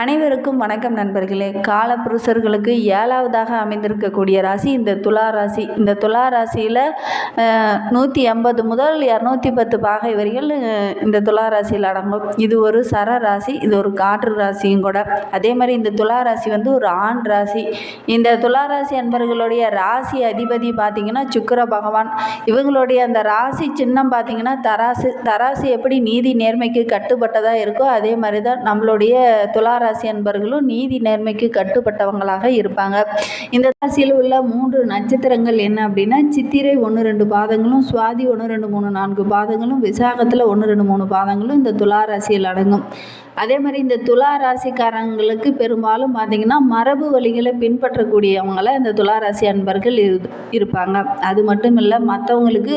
அனைவருக்கும் வணக்கம் நண்பர்களே. காலப்புருஷர்களுக்கு ஏழாவதாக அமைந்திருக்கக்கூடிய ராசி இந்த துலா ராசி. இந்த துலா ராசியில் நூற்றி எண்பது முதல் இரநூத்தி பத்து பாகை வரைகள் இந்த துலா ராசியில் அடங்கும். இது ஒரு சர ராசி இது ஒரு காற்று ராசியும் கூட. அதே மாதிரி இந்த துலா ராசி வந்து ஒரு ஆண் ராசி. இந்த துலா ராசி அன்பர்களுடைய ராசி அதிபதி பார்த்திங்கன்னா சுக்கர பகவான். இவங்களுடைய அந்த ராசி சின்னம் பார்த்திங்கன்னா தராசு. தராசு எப்படி நீதி நேர்மைக்கு கட்டுப்பட்டதாக இருக்கோ அதே மாதிரி தான் நம்மளுடைய ராசி அன்பர்களும் நீதி நேர்மைக்கு கட்டுப்பட்டவங்களாக இருப்பாங்க. இந்த ராசியில் உள்ள மூன்று நட்சத்திரங்கள் என்ன அப்படின்னா சித்திரை ஒன்று ரெண்டு பாதங்களும் சுவாதி ஒன்று ரெண்டு மூணு நான்கு பாதங்களும் விசாகத்தில் ஒன்று ரெண்டு மூணு பாதங்களும் இந்த துலா ராசியில் அடங்கும். அதே மாதிரி இந்த துலா ராசிக்காரங்களுக்கு பெரும்பாலும் பார்த்திங்கன்னா மரபு வழிகளை பின்பற்றக்கூடியவங்கள இந்த துலா ராசி அன்பர்கள் இரு இருப்பாங்க. அது மட்டும் இல்லை மற்றவங்களுக்கு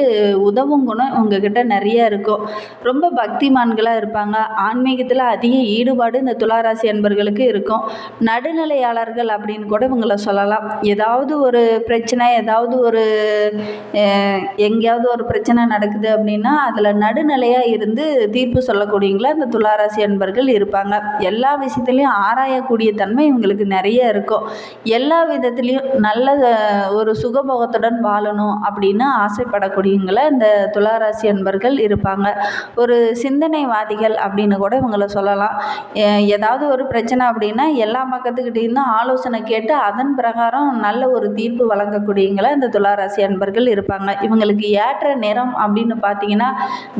உதவும் குணம் உங்ககிட்ட நிறைய இருக்கும். ரொம்ப பக்திமான்களாக இருப்பாங்க. ஆன்மீகத்தில் அதிக ஈடுபாடு இந்த துலா ராசி அன்பர்களுக்கு இருக்கும். நடுநிலையாளர்கள் அப்படின்னு கூட இவங்களை சொல்லலாம். ஏதாவது ஒரு பிரச்சனை ஏதாவது ஒரு எங்கேயாவது ஒரு பிரச்சனை நடக்குது அப்படின்னா அதில் நடுநிலையாக இருந்து தீர்ப்பு சொல்லக்கூடியவங்கள இந்த துளாராசி அன்பர்கள் இருப்பாங்க. எல்லா விஷயத்துலையும் ஆராயக்கூடிய தன்மை இவங்களுக்கு நிறைய இருக்கும். எல்லா விதத்துலேயும் நல்ல ஒரு சுகபோகத்துடன் வாழணும் அப்படின்னு ஆசைப்படக்கூடியவங்கள இந்த துளாராசி அன்பர்கள் இருப்பாங்க. ஒரு சிந்தனைவாதிகள் அப்படின்னு கூட இவங்களை சொல்லலாம். ஏதாவது ஒரு பிரச்சனை அப்படின்னா எல்லா பக்கத்துக்கிட்டேயும் தான் ஆலோசனை கேட்டு அதன் பிரகாரம் நல்ல ஒரு தீர்ப்பு வழங்கக்கூடியவங்கள இந்த துளாராசி அன்பர்கள் இருப்பாங்க. இவங்களுக்கு ஏற்ற நிறம் அப்படின்னு பார்த்தீங்கன்னா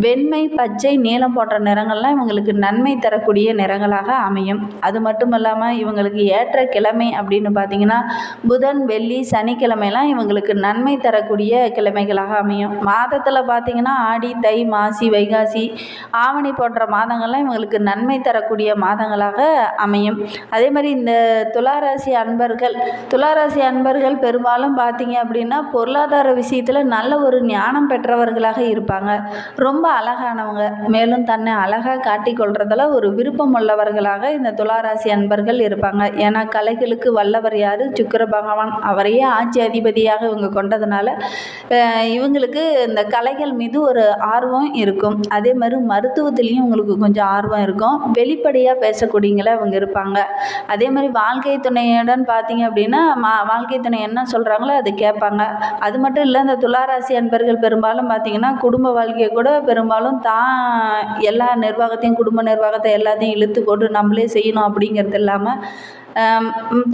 வெண்மை பச்சை நீளம் போன்ற நிறங்கள்லாம் இவங்களுக்கு நன்மை தரக்கூடிய நிறங்களாக அமையும். அது மட்டும் இல்லாமல் இவங்களுக்கு ஏற்ற கிழமை அப்படின்னு பார்த்தீங்கன்னா புதன் வெள்ளி சனிக்கிழமைலாம் இவங்களுக்கு நன்மை தரக்கூடிய கிழமைகளாக அமையும். மாதத்தில் பார்த்தீங்கன்னா ஆடி தை மாசி வைகாசி ஆவணி போன்ற மாதங்கள்லாம் இவங்களுக்கு நன்மை தரக்கூடிய மாதங்களாக அமையும். அதே மாதிரி இந்த துளாராசி அன்பர்கள் துளாராசி அன்பர்கள் பெரும்பாலும் பார்த்தீங்க அப்படின்னா பொருளாதார விஷயத்தில் நல்ல ஒரு ஞானம் பெற்றவர்களாக இருப்பாங்க. ரொம்ப அழகானவங்க. மேலும் தன்னை அழகாக காட்டிக்கொள்றதில் ஒரு விருப்பம் உள்ளவர்களாக இந்த துளாராசி அன்பர்கள் இருப்பாங்க. ஏன்னா கலைகளுக்கு வல்லவர் யார்? சுக்கர பகவான். அவரையே ஆட்சி அதிபதியாக இவங்க கொண்டதுனால இவங்களுக்கு இந்த கலைகள் மீது ஒரு ஆர்வம் இருக்கும். அதே மாதிரி மருத்துவத்துலேயும் உங்களுக்கு கொஞ்சம் ஆர்வம் இருக்கும். வெளிப்படையாக பேசக்கூடியங்கள அவங்க இருப்பாங்க. அதே மாதிரி வாழ்க்கை துணையுடன் பார்த்தீங்க அப்படின்னா மா வாழ்க்கை துணை என்ன சொல்கிறாங்களோ அது கேட்பாங்க. அது மட்டும் இல்லை இந்த துளாராசி அன்பர்கள் பெரும்பாலும் பார்த்தீங்கன்னா குடும்ப வாழ்க்கையை கூட பெரும்பாலும் தான் எல்லா நிர்வாகத்தையும் குடும்ப நிர்வாகத்தை எல்லாத்தையும் இழுத்து போட்டு நம்மளே செய்யணும் அப்படிங்கிறது இல்லாமல்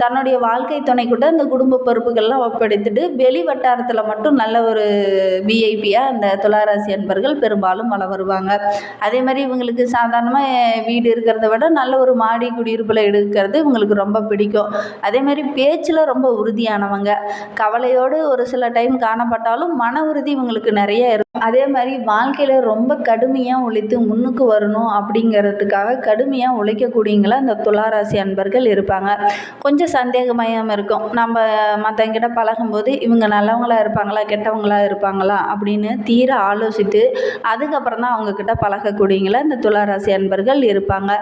தன்னுடைய வாழ்க்கை துணை கூட குடும்ப பொறுப்புகள்லாம் ஒப்படைத்துட்டு வெளி வட்டாரத்தில் மட்டும் நல்ல ஒரு விஐபியாக அந்த துளாராசி அன்பர்கள் பெரும்பாலும் வள வருவாங்க. அதே மாதிரி இவங்களுக்கு சாதாரணமாக வீடு இருக்கிறத விட நல்ல ஒரு மாடி குடியிருப்பில் எடுக்கிறது இவங்களுக்கு ரொம்ப பிடிக்கும். அதே மாதிரி பேச்சில் ரொம்ப உறுதியானவங்க. கவலையோடு ஒரு சில டைம் காணப்பட்டாலும் மன உறுதி இவங்களுக்கு நிறைய இருக்கும். அதே மாதிரி வாழ்க்கையில் ரொம்ப கடுமையாக உழைத்து முன்னுக்கு வரணும் அப்படிங்கிறதுக்காக கடுமையாக உழைக்கக்கூடியங்களா இந்த துளாராசி அன்பர்கள் இருப்பாங்க. கொஞ்சம் சந்தேகமயம் இருக்கும். நம்ம மற்றவங்கிட்ட பழகும்போது இவங்க நல்லவங்களாக இருப்பாங்களா கெட்டவங்களாக இருப்பாங்களா அப்படின்னு தீர ஆலோசித்து அதுக்கப்புறம் தான் அவங்கக்கிட்ட பழகக்கூடியங்களா இந்த துளாராசி அன்பர்கள் இருப்பாங்க.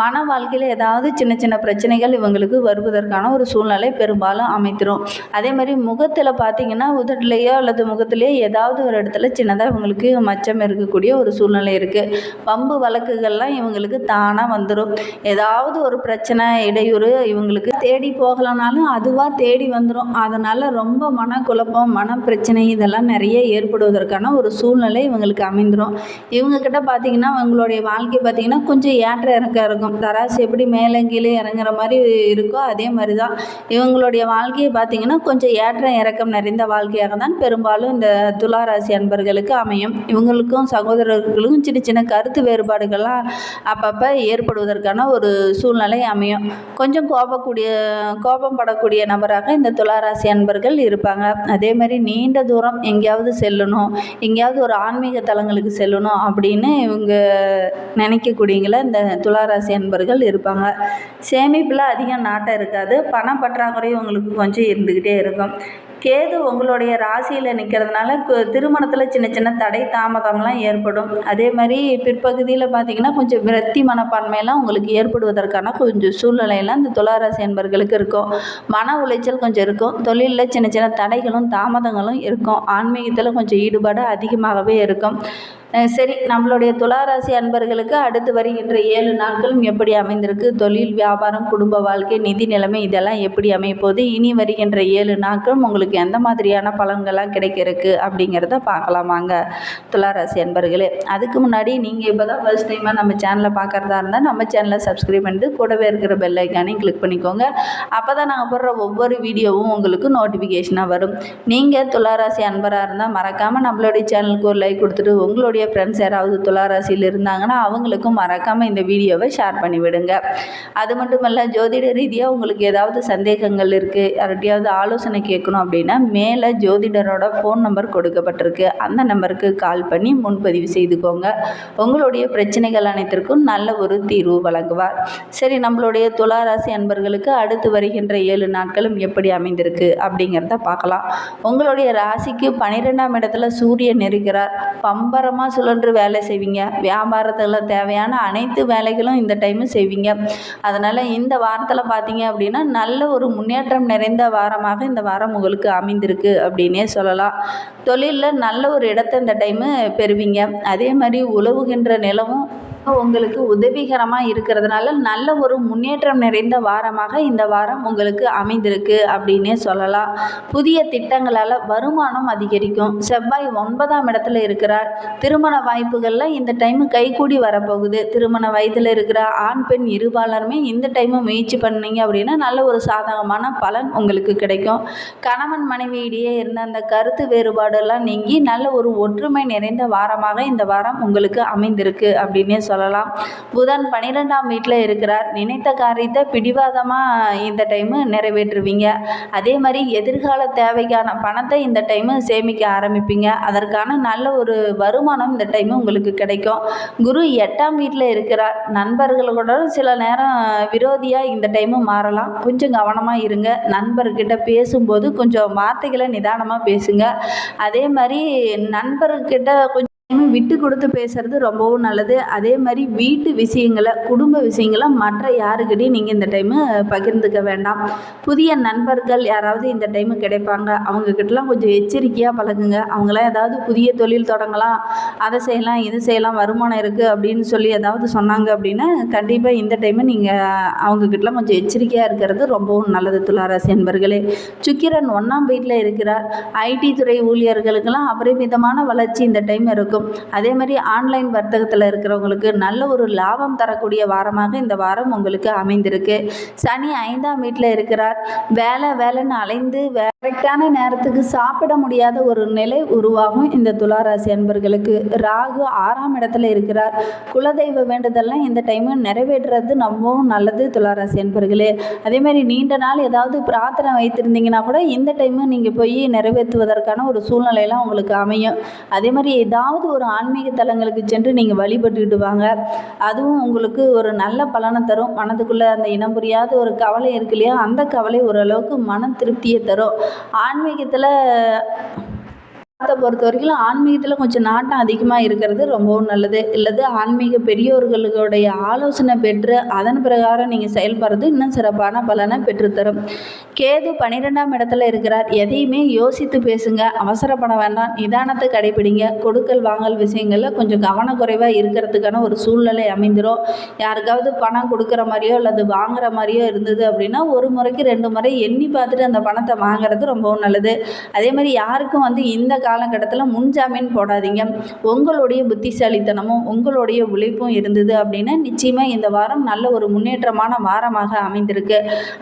மன வாழ்க்கையில் ஏதாவது சின்ன சின்ன பிரச்சனைகள் இவங்களுக்கு வருவதற்கான ஒரு சூழ்நிலை பெரும்பாலும் அமைத்திரும். அதே மாதிரி முகத்தில் பார்த்தீங்கன்னா உதட்டிலேயோ அல்லது முகத்திலேயோ ஏதாவது ஒரு இடத்துல சின்னதாக இவங்களுக்கு மச்சம் இருக்கக்கூடிய ஒரு சூழ்நிலை இருக்குது வம்பு வழக்குகள்லாம் இவங்களுக்கு தானாக வந்துடும் ஏதாவது ஒரு பிரச்சனை இடையூறு இவங்களுக்கு தேடி போகலனாலும் அதுவாக தேடி வந்துடும் அதனால் ரொம்ப மனக்குழப்பம் மன பிரச்சனை இதெல்லாம் நிறைய ஏற்படுவதற்கான ஒரு சூழ்நிலை இவங்களுக்கு அமைந்துடும் இவங்கக்கிட்ட பார்த்தீங்கன்னா இவங்களுடைய வாழ்க்கை பார்த்தீங்கன்னா கொஞ்சம் ஏற்ற இறக்கம் இருக்கும். தராசு எப்படி மேலே கீழே இறங்குற மாதிரி இருக்கோ அதே மாதிரி தான் இவங்களுடைய வாழ்க்கையை பார்த்திங்கன்னா கொஞ்சம் ஏற்ற இறக்கம் நிறைந்த வாழ்க்கையாக தான் பெரும்பாலும் இந்த துளாராசி அன்பர்களுக்கு அமையும். இவங்களுக்கும் சகோதரர்களுக்கும் சின்ன சின்ன கருத்து வேறுபாடுகள்லாம் அப்பப்போ ஏற்படுவதற்கான ஒரு சூழ்நிலை அமையும். கொஞ்சம் கோபக்கூடிய கோபம் படக்கூடிய நபராக இந்த துளாராசி அன்பர்கள் இருப்பாங்க. அதே மாதிரி நீண்ட தூரம் எங்கேயாவது செல்லணும் எங்கேயாவது ஒரு ஆன்மீக தலங்களுக்கு செல்லணும் அப்படின்னு இவங்க நினைக்கக்கூடியங்கள இந்த துளாராசி அன்பர்கள் இருப்பாங்க. சேமிப்பில் அதிக நாட்டம் இருக்காது. பண பற்றாக்குறை உங்களுக்கு கொஞ்சம் இருந்துக்கிட்டே இருக்கும். கேது உங்களுடைய ராசியில் நிற்கிறதுனால திருமணத்தில் சின்ன சின்ன தடை தாமதம்லாம் ஏற்படும். அதே மாதிரி பிற்பகுதியில் பார்த்தீங்கன்னா கொஞ்சம் விரக்தி மனப்பான்மையெல்லாம் உங்களுக்கு ஏற்படுவதற்கான கொஞ்சம் சூழ்நிலையெல்லாம் இந்த துளாராசி என்பர்களுக்கு இருக்கும். மன உளைச்சல் கொஞ்சம் இருக்கும். தொழிலில் சின்ன சின்ன தடைகளும் தாமதங்களும் இருக்கும். ஆன்மீகத்தில் கொஞ்சம் ஈடுபாடு அதிகமாகவே இருக்கும். சரி நம்மளுடைய துளாராசி அன்பர்களுக்கு அடுத்து வருகின்ற ஏழு நாட்களும் எப்படி அமைந்திருக்கு? தொழில் வியாபாரம் குடும்ப வாழ்க்கை நிதி நிலைமை இதெல்லாம் எப்படி அமைப்போது போகுது இனி வருகின்ற ஏழு நாட்களும் உங்களுக்கு எந்த மாதிரியான பலன்கள்லாம் கிடைக்க இருக்கு அப்படிங்கிறத பார்க்கலாம் வாங்க துளாராசி அன்பர்களே. அதுக்கு முன்னாடி நீங்கள் இப்போ தான் ஃபர்ஸ்ட் டைமாக நம்ம சேனலை பார்க்குறதா இருந்தால் நம்ம சேனலை சப்ஸ்கிரைப் பண்ணிட்டு கூடவே இருக்கிற பெல் ஐக்கானையும் கிளிக் பண்ணிக்கோங்க. அப்போ தான் நாங்கள் போடுற ஒவ்வொரு வீடியோவும் உங்களுக்கு நோட்டிஃபிகேஷனாக வரும். நீங்கள் துளாராசி அன்பராக இருந்தால் மறக்காமல் நம்மளுடைய சேனலுக்கு ஒரு லைக் கொடுத்துட்டு உங்களுடைய ஃப்ரெண்ட்ஸ் யாராவது துளாராசியில் இருந்தாங்கன்னா அவங்களுக்கும் மறக்காமல் இந்த வீடியோவை ஷேர் பண்ணி விடுங்க அது மட்டும் இல்லை ஜோதிட ரீதியாக உங்களுக்கு ஏதாவது சந்தேகங்கள் இருக்குது யார்கிட்டயாவது ஆலோசனை கேட்கணும் அப்படின்னா மேலே ஜோதிடரோட ஃபோன் நம்பர் கொடுக்கப்பட்டிருக்கு. அந்த நம்பருக்கு கால் பண்ணி முன்பதிவு செய்துக்கோங்க. உங்களுடைய பிரச்சனைகள் அனைத்திற்கும் நல்ல ஒரு தீர்வு வழங்குவார். சரி நம்மளுடைய துளாராசி அன்பர்களுக்கு அடுத்து வருகின்ற ஏழு நாட்களும் எப்படி அமைந்திருக்கு அப்படிங்கிறத பார்க்கலாம். உங்களுடைய ராசிக்கு பன்னிரெண்டாம் இடத்துல சூரியன் இருக்கிறார். பம்பரமாக சுழன்று வேலை செய்வீங்க. வியாபாரத்தில் தேவையான அனைத்து வேலைகளும் இந்த டைமு செய்வீங்க. அதனால் இந்த வாரத்தில் பார்த்தீங்க அப்படின்னா நல்ல ஒரு முன்னேற்றம் நிறைந்த வாரமாக இந்த வாரம் உங்களுக்கு அமைந்திருக்கு அப்படின்னே சொல்லலாம். தொழிலில் நல்ல ஒரு இடத்தை இந்த டைமு பெறுவீங்க. அதே மாதிரி உழவுகின்ற நிலமும் உங்களுக்கு உதவிகரமாக இருக்கிறதுனால நல்ல ஒரு முன்னேற்றம் நிறைந்த வாரமாக இந்த வாரம் உங்களுக்கு அமைந்திருக்கு அப்படின்னே சொல்லலாம். புதிய திட்டங்களால் வருமானம் அதிகரிக்கும். செவ்வாய் ஒன்பதாம் இடத்துல இருக்கிறார். திருமண வாய்ப்புகளில் இந்த டைமு கைகூடி வரப்போகுது. திருமண வயதில் இருக்கிற ஆண் பெண் இருபாலருமே இந்த டைமு முயற்சி பண்ணீங்க அப்படின்னா நல்ல ஒரு சாதகமான பலன் உங்களுக்கு கிடைக்கும். கணவன் மனைவியிடையே இருந்த அந்த கருத்து வேறுபாடெல்லாம் நீங்கி நல்ல ஒரு ஒற்றுமை நிறைந்த வாரமாக இந்த வாரம் உங்களுக்கு அமைந்திருக்கு அப்படின்னே சொல்லலாம். புதன் பன்னிரெண்டாம் வீட்டில் இருக்கிறார். நினைத்த காரியத்தை பிடிவாதமாக இந்த டைமு நிறைவேற்றுவீங்க. அதே மாதிரி எதிர்கால தேவைக்கான பணத்தை இந்த டைமு சேமிக்க ஆரம்பிப்பீங்க. அதற்கான நல்ல ஒரு வருமானம் இந்த டைமு உங்களுக்கு கிடைக்கும். குரு எட்டாம் வீட்டில் இருக்கிறார். நண்பர்களோட சில நேரம் விரோதியாக இந்த டைமு மாறலாம். கொஞ்சம் கவனமாக இருங்க. நண்பர்கிட்ட பேசும்போது கொஞ்சம் வார்த்தைகளை நிதானமாக பேசுங்க. அதே மாதிரி நண்பர்கிட்ட கொஞ்சம் விட்டு கொடுத்து பேசுறது ரொம்பவும் நல்லது. அதே மாதிரி வீட்டு விஷயங்களை குடும்ப விஷயங்களை மற்ற யாருக்கிட்டையும் நீங்கள் இந்த டைமு பகிர்ந்துக்க வேண்டாம். புதிய நண்பர்கள் யாராவது இந்த டைமு கிடைப்பாங்க. அவங்கக்கிட்டலாம் கொஞ்சம் எச்சரிக்கையாக பழகுங்க. அவங்களாம் ஏதாவது புதிய தொழில் தொடங்கலாம். அதை செய்யலாம் இது செய்யலாம் வருமானம் இருக்குது அப்படின்னு சொல்லி ஏதாவது சொன்னாங்க அப்படின்னா கண்டிப்பாக இந்த டைமு நீங்கள் அவங்கக்கிட்டலாம் கொஞ்சம் எச்சரிக்கையாக இருக்கிறது ரொம்பவும் நல்லது துளாராசி என்பர்களே சுக்கிரன் ஒன்றாம் வீட்டில் இருக்கிறார். ஐடி துறை ஊழியர்களுக்கெல்லாம் அபரிமிதமான வளர்ச்சி இந்த டைம் இருக்கும். அதே மாதிரி ஆன்லைன் வர்த்தகத்தில் இருக்கிறவங்களுக்கு நல்ல ஒரு லாபம் தரக்கூடிய வாரமாக இந்த வாரம் உங்களுக்கு அமைந்திருக்கு. சனி ஐந்தாம் வீட்டில் இருக்கிறார். வேலை வேலைன்னு அலைந்து கரெக்டான நேரத்துக்கு சாப்பிட முடியாத ஒரு நிலை உருவாகும் இந்த துளாராசி அன்பர்களுக்கு. ராகு ஆறாம் இடத்துல இருக்கிறார். குலதெய்வ வேண்டுதல்லாம் இந்த டைமு நிறைவேற்றுறது ரொம்பவும் நல்லது துளாராசி அன்பர்களே. அதே மாதிரி நீண்ட நாள் ஏதாவது பிரார்த்தனை வைத்திருந்தீங்கன்னா கூட இந்த டைமு நீங்கள் போய் நிறைவேற்றுவதற்கான ஒரு சூழ்நிலையெல்லாம் உங்களுக்கு அமையும். அதே மாதிரி ஏதாவது ஒரு ஆன்மீக தலங்களுக்கு சென்று நீங்கள் வழிபட்டுக்கிட்டு வாங்க. அதுவும் உங்களுக்கு ஒரு நல்ல பலனை தரும். மனதுக்குள்ளே அந்த இனம் புரியாத ஒரு கவலை இருக்கு இல்லையா? அந்த கவலை ஓரளவுக்கு மன திருப்தியை தரும். ஆன்மீகத்தில் மதத்தை பொறுத்த வரைக்கும் ஆன்மீகத்தில் கொஞ்சம் நாட்டம் அதிகமாக இருக்கிறது ரொம்பவும் நல்லது. இல்லது ஆன்மீக பெரியோர்களுடைய ஆலோசனை பெற்று அதன் பிரகாரம் நீங்கள் செயல்படுறது இன்னும் சிறப்பான பலனை பெற்றுத்தரும். கேது பன்னிரெண்டாம் இடத்துல இருக்கிறார். எதையுமே யோசித்து பேசுங்க. அவசரப்பட வேண்டாம். நிதானத்தை கடைபிடிங்க. கொடுக்கல் வாங்கல் விஷயங்களில் கொஞ்சம் கவனக்குறைவாக இருக்கிறதுக்கான ஒரு சூழ்நிலை அமைந்துடும் யாருக்காவது பணம் கொடுக்குற மாதிரியோ அல்லது வாங்குற மாதிரியோ இருந்தது அப்படின்னா ஒரு முறைக்கு ரெண்டு முறை எண்ணி பார்த்துட்டு அந்த பணத்தை வாங்குறது ரொம்பவும் நல்லது. அதே மாதிரி யாருக்கும் வந்து இந்த காலகட்டத்தில் முன்ஜாமீன் போடாதீங்க. உங்களுடைய புத்திசாலித்தனமும் உங்களுடைய உழைப்பும் இருந்தது அப்படின்னா நிச்சயமாக இந்த வாரம் நல்ல ஒரு முன்னேற்றமான வாரமாக அமைந்திருக்கு.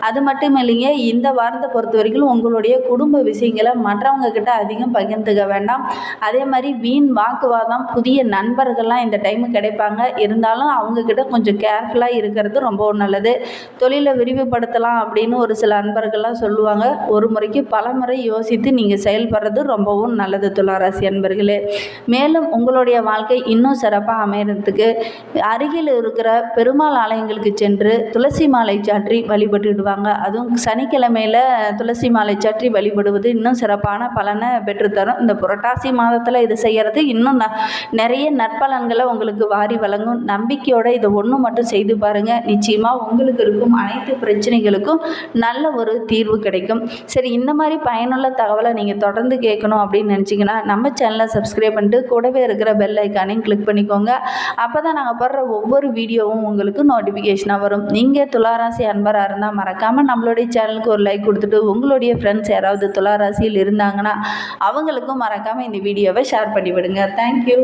அது மட்டும் இல்லைங்க இந்த வாரத்தை பொறுத்த வரைக்கும் உங்களுடைய குடும்ப விஷயங்களை மற்றவங்க கிட்ட அதிகம் பகிர்ந்துக்க வேண்டாம். அதே மாதிரி வீண் வாக்குவாதம் புதிய நண்பர்கள்லாம் இந்த டைமு கிடைப்பாங்க. இருந்தாலும் அவங்கக்கிட்ட கொஞ்சம் கேர்ஃபுல்லாக இருக்கிறது ரொம்ப நல்லது. தொழிலை விரிவுபடுத்தலாம் அப்படின்னு ஒரு சில நண்பர்கள்லாம் சொல்லுவாங்க. ஒரு முறைக்கு பல முறை யோசித்து நீங்கள் செயல்படுறது ரொம்பவும் நல்லது. துளாராசி அன்பர்களே மேலும் உங்களுடைய வாழ்க்கை இன்னும் சிறப்பாக அமையறதுக்கு அருகில் இருக்கிற பெருமாள் ஆலயங்களுக்கு சென்று துளசி மாலை சாற்றி வழிபட்டுடுவாங்க அதுவும் சனிக்கிழமையில் துளசி மாலை சாற்றி வழிபடுவது இன்னும் சிறப்பான பலனை பெற்றுத்தரும். இந்த புரட்டாசி மாதத்தில் இது செய்கிறது இன்னும் ந நிறைய நற்பலன்களை உங்களுக்கு வாரி வழங்கும். நம்பிக்கையோடு இதை ஒன்று மட்டும் செய்து பாருங்கள் நிச்சயமாக உங்களுக்கு இருக்கும் அனைத்து பிரச்சனைகளுக்கும் நல்ல ஒரு தீர்வு கிடைக்கும். சரி இந்த மாதிரி பயனுள்ள தகவலை நீங்கள் தொடர்ந்து கேட்கணும் அப்படின்னு நினச்சி நம்ம சேனலை சப்ஸ்கிரைப் பண்ணிட்டு கூடவே இருக்கிற பெல் ஐக்கானையும் கிளிக் பண்ணிக்கோங்க. அப்போ தான் நாங்கள் போடுற ஒவ்வொரு வீடியோவும் உங்களுக்கு நோட்டிஃபிகேஷனாக வரும். நீங்கள் துளாராசி அன்பராக இருந்தால் மறக்காமல் நம்மளுடைய சேனலுக்கு ஒரு லைக் கொடுத்துட்டு உங்களுடைய ஃப்ரெண்ட்ஸ் யாராவது துளாராசியில் இருந்தாங்கன்னா அவங்களுக்கும் மறக்காமல் இந்த வீடியோவை ஷேர் பண்ணிவிடுங்க. தேங்க்யூ